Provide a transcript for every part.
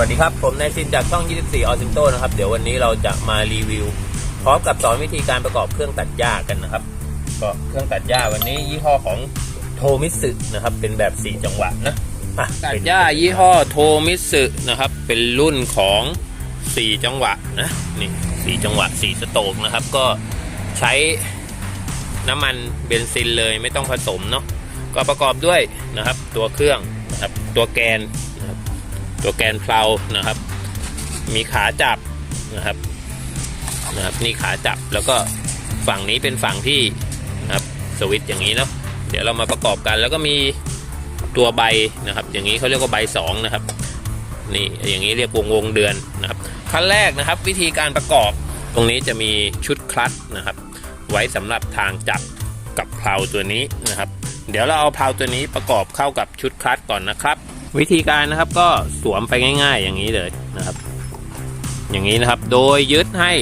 วัสดีครับ ผมนายชินจากช่อง 24 ออซิมโตนะครับ เดี๋ยววันนี้เราจะมารีวิว พร้อมกับสอนวิธีการประกอบเครื่องตัดหญ้ากันนะครับ ก็เครื่องตัดหญ้าวันนี้ยี่ห้อของโทมิสึนะครับ เป็นแบบ 4 จังหวะนะอะตัดหญ้ายี่ห้อโทมิสึนะครับ เป็นรุ่นของ 4 จังหวะนะนี่ 4 จังหวะ 4 สโตกนะครับ ก็ใช้น้ำมันเบนซินเลยไม่ต้องผสมเนาะก็ประกอบด้วยนะครับ ตัวเครื่องนะครับตัวแกน ตัวแกนเพลานะครับ มีขาจับนะครับนะครับนี่ขาจับแล้วก็ฝั่งนี้เป็นฝั่งที่นะครับสวิตช์อย่างนี้เนาะเดี๋ยวเรามาประกอบกันแล้วก็มีตัวใบนะครับ อย่างนี้เขาเรียกว่าใบสองนะครับนี่อย่างนี้เรียกวงวงเดือนนะครับขั้นแรกนะครับ วิธีการประกอบตรงนี้จะมีชุดคลัตช์นะครับ ไว้สำหรับทางจับกับเพลาตัวนี้นะครับ เดี๋ยวเราเอาเพลาตัวนี้ประกอบเข้ากับชุดคลัตช์ก่อนนะครับ วิธีการนะครับก็สวมไปง่าย ๆ อย่างนี้เลยนะครับ อย่างนี้นะครับโดยยึดให้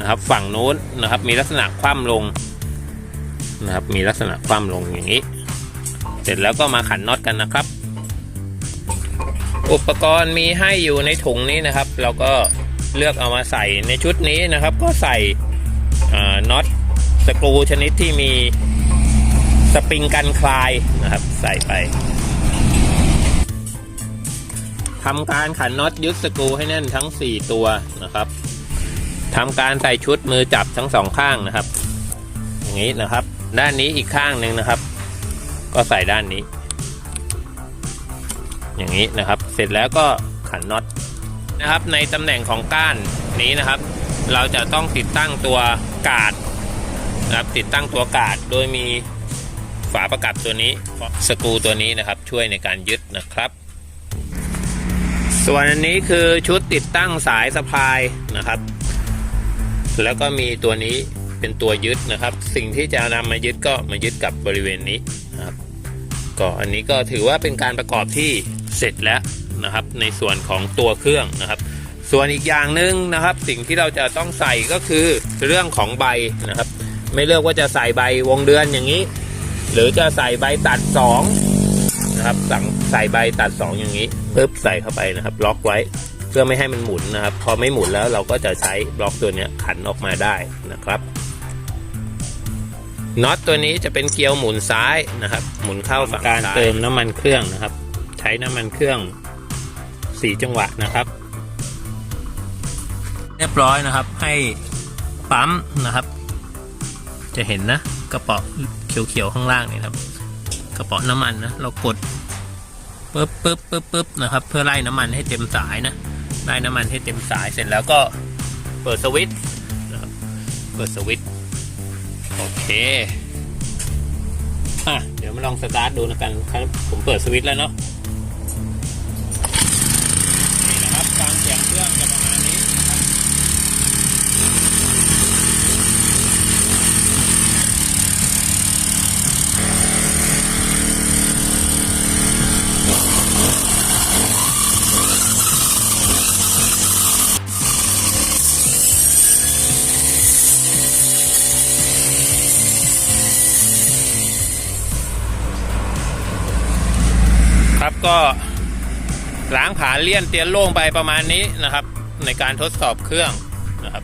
นะครับ ฝั่งโน้นนะครับ มีลักษณะคว่ำลงนะครับ มีลักษณะคว่ำลงอย่างนี้ เสร็จแล้วก็มาขันน็อตกันนะครับ อุปกรณ์มีให้อยู่ในถุงนี้นะครับ เราก็เลือกเอามาใส่ในชุดนี้นะครับ ก็ใส่น็อตสกรูชนิดที่มีสปริงกันคลายนะครับ ใส่ไป ทำการขันน็อตยึดสกรูให้แน่นทั้ง 4 ตัวนะครับทำการใส่ชุดมือจับทั้งสองข้างนะครับ อย่างนี้นะครับ ด้านนี้อีกข้างหนึ่งนะครับ ก็ใส่ด้านนี้ อย่างนี้นะครับ เสร็จแล้วก็ขันน็อตนะครับ ในตำแหน่งของก้านนี้นะครับ เราจะต้องติดตั้งตัวกาดนะครับติดตั้งตัวกาดโดยมีฝาประกับตัวนี้สกรูตัวนี้นะครับ ช่วยในการยึดนะครับ ส่วนอันนี้คือชุดติดตั้งสายสะพายนะครับ แล้วก็มีตัวนี้เป็นตัวยึดนะครับ สิ่งที่จะนำมายึดก็มายึดกับบริเวณนี้นะครับ ก็อันนี้ก็ถือว่าเป็นการประกอบที่เสร็จแล้วนะครับ ในส่วนของตัวเครื่องนะครับ ส่วนอีกอย่างหนึ่งนะครับ สิ่งที่เราจะต้องใส่ก็คือเรื่องของใบนะครับ ไม่เลือกว่าจะใส่ใบวงเดือนอย่างนี้ หรือจะใส่ใบตัดสอง นะครับสั่งใส่ใบตัด 2 อย่างนี้ปึ๊บใส่เข้าไปนะครับ ล็อกไว้ เพื่อไม่ให้มันหมุนนะครับ พอไม่หมุนแล้วเราก็จะใช้บล็อกตัวนี้ขันออกมาได้นะครับน็อตตัวนี้จะเป็นเกลียวหมุนซ้ายนะครับ หมุนเข้าฝั่งการเติมน้ำมันเครื่องนะครับ ใช้น้ำมันเครื่องสีจังหวะนะครับ เรียบร้อยนะครับ ให้ปั๊มนะครับ จะเห็นนะกระเป๋าเขียวๆข้างล่างนี่ครับ กระป๋าน้ำมันนะเรากดปึ๊บปึ๊บปึ๊บปึ๊บนะครับ เพื่อไล่น้ำมันให้เต็มสายนะไล่น้ำมันให้เต็มสายเสร็จแล้วก็เปิดสวิตช์นะครับเปิดสวิตช์โอเคอะเดี๋ยวมาลองสตาร์ทดูนะกันครับผมเปิดสวิตช์แล้วเนาะนี่นะครับการเสียงเครื่องจะประมาณนี้นะครับ ครับ ก็ล้างผาเลี่ยนเตียนโล่งไปประมาณนี้นะครับ ในการทดสอบเครื่องนะครับ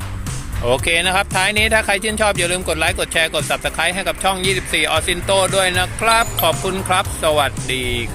โอเคนะครับ ท้ายนี้ถ้าใครชื่นชอบอย่าลืมกดไลค์กดแชร์กด subscribe ให้กับช่อง 24 ออซินโตด้วยนะครับ ขอบคุณครับ สวัสดีครับ